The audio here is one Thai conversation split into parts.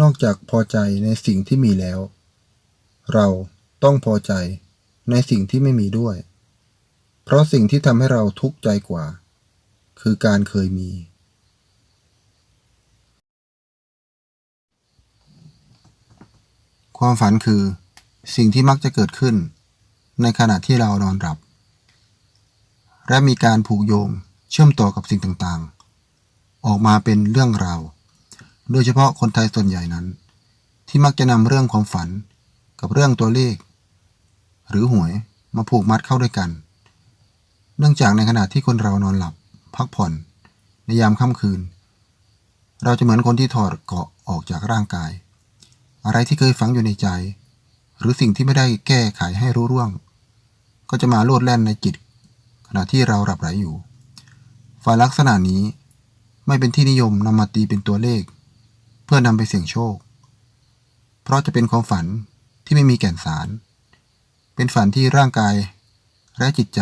นอกจากพอใจในสิ่งที่มีแล้ว เราต้องพอใจในสิ่งที่ไม่มีด้วย เพราะสิ่งที่ทำให้เราทุกข์ใจกว่า คือการเคยมี ความฝันคือ สิ่งที่มักจะเกิดขึ้น ในขณะที่เรานอนหลับ และมีการผูกโยงเชื่อมต่อกับสิ่งต่างๆ ออกมาเป็นเรื่องราว โดยเฉพาะคนไทยส่วนใหญ่นั้น ที่มักจะนำเรื่องความฝันกับเรื่องตัวเลข หรือหวยมาผูกมัดเข้าด้วยกัน เนื่องจากในขณะที่คนเรานอนหลับ พักผ่อน ในยามค่ำคืน เราจะเหมือนคนที่ถอดเกาะออกจากร่างกาย อะไรที่เคยฝังอยู่ในใจ หรือสิ่งที่ไม่ได้แก้ไขให้รู้ร่วง ก็จะมาโลดแล่นในจิต ขณะที่เราหลับไหลอยู่ฝันลักษณะนี้ไม่เป็นที่นิยมนำมาตีเป็นตัวเลข พื่อนำไปเสี่ยงโชค เพราะจะเป็นความฝันที่ไม่มีแก่นสาร เป็นฝันที่ร่างกายและจิตใจ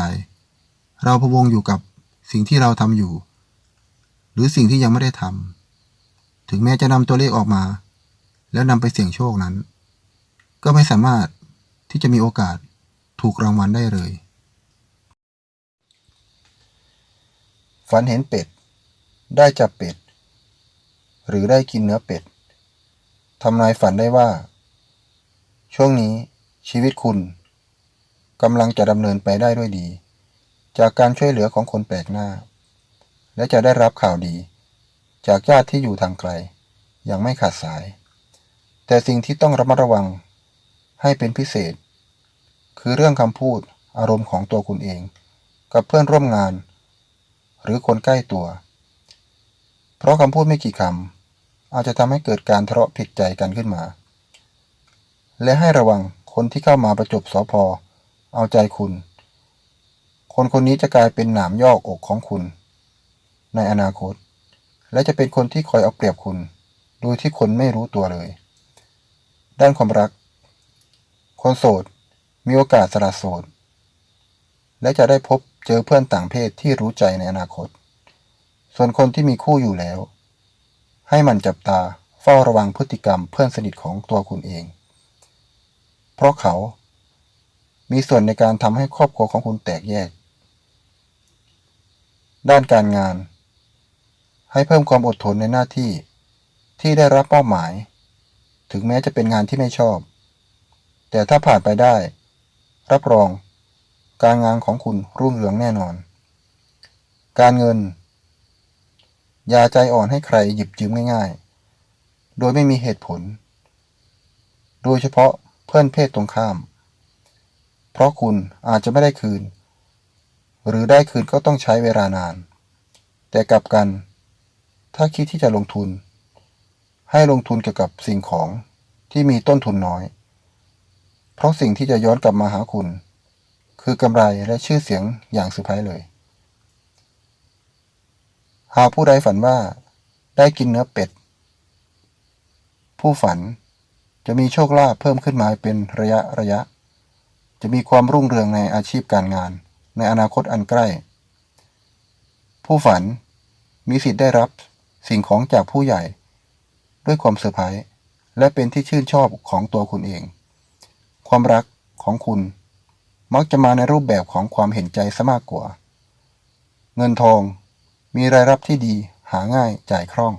เราพะวงอยู่กับสิ่งที่เราทำอยู่ หรือสิ่งที่ยังไม่ได้ทำถึงแม้จะนำตัวเลขออกมา แล้วนำไปเสี่ยงโชคนั้น ก็ไม่สามารถที่จะมีโอกาสถูกรางวัลได้เลย ฝันเห็นเป็ด ได้จับเป็ด หรือได้กินเนื้อเป็ดทำนายฝันได้ว่า ช่วงนี้ชีวิตคุณกำลังจะดำเนินไปได้ด้วยดี จากการช่วยเหลือของคนแปลกหน้า และจะได้รับข่าวดี จากญาติที่อยู่ทางไกลอย่างไม่ขาดสาย แต่สิ่งที่ต้องระมัดระวังให้เป็นพิเศษ คือเรื่องคำพูดอารมณ์ของตัวคุณเอง กับเพื่อนร่วมงาน หรือคนใกล้ตัว เพราะคำพูดไม่กี่คำ อาจจะทำให้เกิดการทะเลาะผิดใจกันขึ้นมา และให้ระวังคนที่เข้ามาประจบสอพอเอาใจคุณ คนคนนี้จะกลายเป็นหนามยอกอกของคุณ ในอนาคต และจะเป็นคนที่คอยเอาเปรียบคุณ โดยที่คนไม่รู้ตัวเลย ด้านความรัก คนโสด มีโอกาสสละโสด และจะได้พบเจอเพื่อนต่างเพศที่รู้ใจในอนาคต ส่วนคนที่มีคู่อยู่แล้ว ให้มันจับตาเฝ้าระวังพฤติกรรมเพื่อนสนิทของตัวคุณเอง เพราะเขา มีส่วนในการทำให้ครอบครัวของคุณแตกแยก ด้านการงาน ให้เพิ่มความอดทนในหน้าที่ที่ได้รับเป้าหมาย ถึงแม้จะเป็นงานที่ไม่ชอบ แต่ถ้าผ่านไปได้ รับรอง การงานของคุณรุ่งเรืองแน่นอน การเงิน อย่าใจอ่อนให้ใครหยิบยืมง่าย ๆ โดยไม่มีเหตุผล โดยเฉพาะเพื่อนเพศตรงข้าม เพราะคุณอาจจะไม่ได้คืน หรือได้คืนก็ต้องใช้เวลานาน แต่กลับกัน ถ้าคิดที่จะลงทุน ให้ลงทุนเกี่ยวกับสิ่งของที่มีต้นทุนน้อย เพราะสิ่งที่จะย้อนกลับมาหาคุณ คือกำไรและชื่อเสียงอย่างเซอร์ไพรส์เลย หากผู้ใดฝันว่าได้กินเนื้อเป็ด ผู้ฝันจะมีโชคลาภเพิ่มขึ้นมาเป็นระยะระยะ จะมีความรุ่งเรืองในอาชีพการงาน ในอนาคตอันใกล้ ผู้ฝันมีสิทธิ์ได้รับสิ่งของจากผู้ใหญ่ ด้วยความเซอร์ไพรส์และเป็นที่ชื่นชอบของตัวคุณเอง ความรักของคุณมักจะมาในรูปแบบของความเห็นใจซะมากกว่า เงินทอง มีรายรับที่ดีหาง่ายจ่ายคล่อง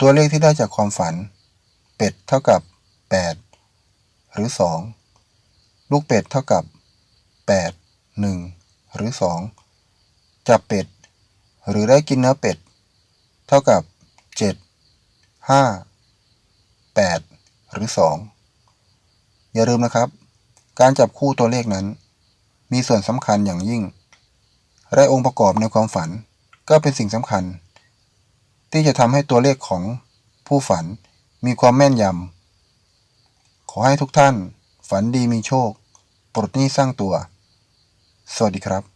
ตัวเลขที่ได้จากความฝัน เป็ดเท่ากับ 8 หรือ 2 ลูกเป็ดเท่ากับ 8 1 หรือ 2 จับเป็ด หรือได้กินเนื้อเป็ด เท่ากับ 7 5 8 หรือ 2 อย่าลืมนะครับ การจับคู่ตัวเลขนั้น มีส่วนสำคัญอย่างยิ่ง และองค์ประกอบในความฝัน ก็เป็นสิ่งสำคัญ ที่จะทำให้ตัวเลขของผู้ฝันมีความแม่นยำ ขอให้ทุกท่านฝันดีมีโชค ปลดหนี้สร้างตัว สวัสดีครับ